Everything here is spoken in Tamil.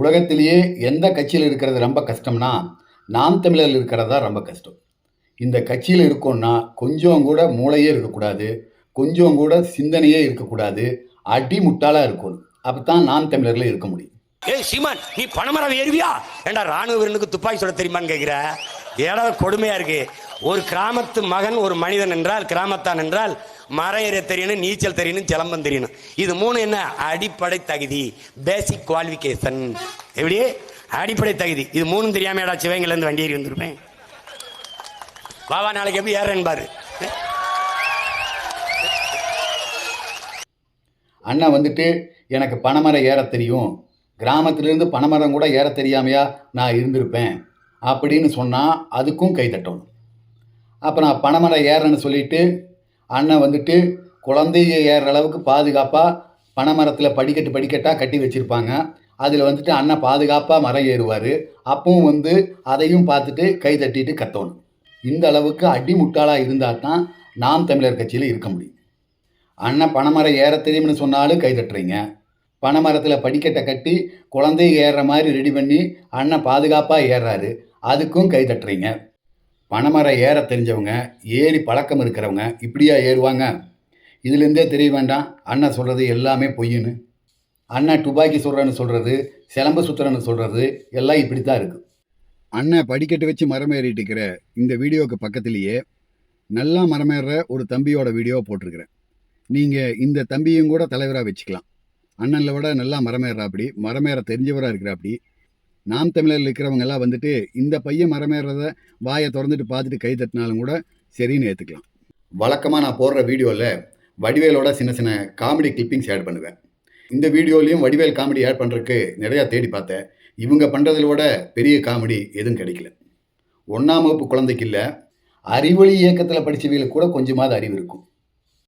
உலகத்திலேயே எந்த கட்சியில் இருக்கிறது ரொம்ப கஷ்டம்னா நாம் தமிழரில் இருக்கிறது தான் ரொம்ப கஷ்டம். இந்த கட்சியில் இருக்கோம்னா கொஞ்சம் கூட மூளையே இருக்கக்கூடாது கொஞ்சம் கூட சிந்தனையே இருக்கக்கூடாது அடி முட்டாளாக இருக்கணும். அப்போ தான் நாம் தமிழரில் இருக்க முடியும். ஏய் சீமான் நீ பணமரம் ஏறுவியா? ஏண்டா ராணுவ வீரனுக்கு துப்பாக்கி சுட தெரியுமான்னு கேட்குற ஏடா கொடுமையா இருக்கு. ஒரு கிராமத்து மகன் ஒரு மனிதன் என்றால் கிராமத்தான் என்றால் மரம் ஏற தெரியணும் நீச்சல் தெரியணும் சிலம்பம் தெரியணும் இது மூணு என்ன? அடிப்படை தகுதி. பேசிக் குவாலிஃபிகேஷன் எப்படி? அடிப்படை தகுதி. இது மூணும் தெரியாம சிவங்கள்ல இருந்து வண்டி ஏறி வந்திருப்பேன் பாபா நாளைக்கு எப்படி ஏறேன்னு பாரு. அண்ணா வந்துட்டு எனக்கு பனைமரம் ஏற தெரியும். கிராமத்திலிருந்து பனைமரம் கூட ஏற தெரியாமையா நான் இருந்திருப்பேன். அப்படின்னு சொன்னால் அதுக்கும் கை தட்டணும் அப்போ நான் பனைமரம் ஏறேன்னு சொல்லிட்டு அண்ணன் வந்துட்டு குழந்தைய ஏறுற அளவுக்கு பாதுகாப்பாக பனைமரத்தில் படிக்கட்டு படிக்கட்டாக கட்டி வச்சுருப்பாங்க. அதில் வந்துட்டு அண்ணன் பாதுகாப்பாக மரம் ஏறுவார். அப்பவும் வந்து அதையும் பார்த்துட்டு கை தட்டிட்டு கத்தணும். இந்த அளவுக்கு அடி முட்டாளாக இருந்தால் தான் நாம் தமிழர் கட்சியில் இருக்க முடியும். அண்ணன் பனைமரம் ஏற தெரியும்னு சொன்னாலும் கை தட்டுறீங்க. பனைமரத்தில் படிக்கட்டை கட்டி குழந்தைய ஏறுற மாதிரி ரெடி பண்ணி அண்ணன் பாதுகாப்பாக ஏறுறாரு அதுக்கும் கை தட்டுறீங்க. பனைமரம் ஏற தெரிஞ்சவங்க ஏறி பழக்கம் இருக்கிறவங்க இப்படியா ஏறுவாங்க? இதுலேருந்தே தெரிய வேண்டாம். அண்ணன் சொல்கிறது எல்லாமே பொய்யுன்னு. அண்ணன் துப்பாக்கி சுடுறேன்னு சொல்கிறது சிலம்பு சுத்துறேன்னு சொல்கிறது எல்லாம் இப்படி தான் இருக்குது அண்ணன் படிக்கட்டு வச்சு மரம் ஏறிட்டு இருக்கிற இந்த வீடியோவுக்கு பக்கத்துலேயே நல்லா மரமேற ஒரு தம்பியோட வீடியோ போட்டிருக்கிறேன். நீங்கள் இந்த தம்பியும் கூட தலைவராக வச்சுக்கலாம். அண்ணனில் விட நல்லா மரமேறாப்படி மரமேற தெரிஞ்சவராக இருக்கிறாப்படி நாம் தமிழரில் இருக்கிறவங்க எல்லாம் வந்துட்டு இந்த பையன் மரமேறத வாயை திறந்துட்டு பார்த்துட்டு கை தட்டினாலும் கூட சரின்னு ஏற்றுக்கலாம் வழக்கமாக நான் போடுற வீடியோவில் வடிவேலோட சின்ன சின்ன காமெடி கிளிப்பிங்ஸ் ஆட் பண்ணுவேன். இந்த வீடியோலையும் வடிவேல் காமெடி ஆட் பண்ணுறதுக்கு நிறையா தேடி பார்த்தேன். இவங்க பண்ணுறதில் பெரிய காமெடி எதுவும் கிடைக்கல. ஒன்றாம் வகுப்பு குழந்தைக்கு இல்லை அறிவொளி இயக்கத்தில் படித்தவங்களுக்கு கூட கொஞ்சமாவது அறிவு இருக்கும்.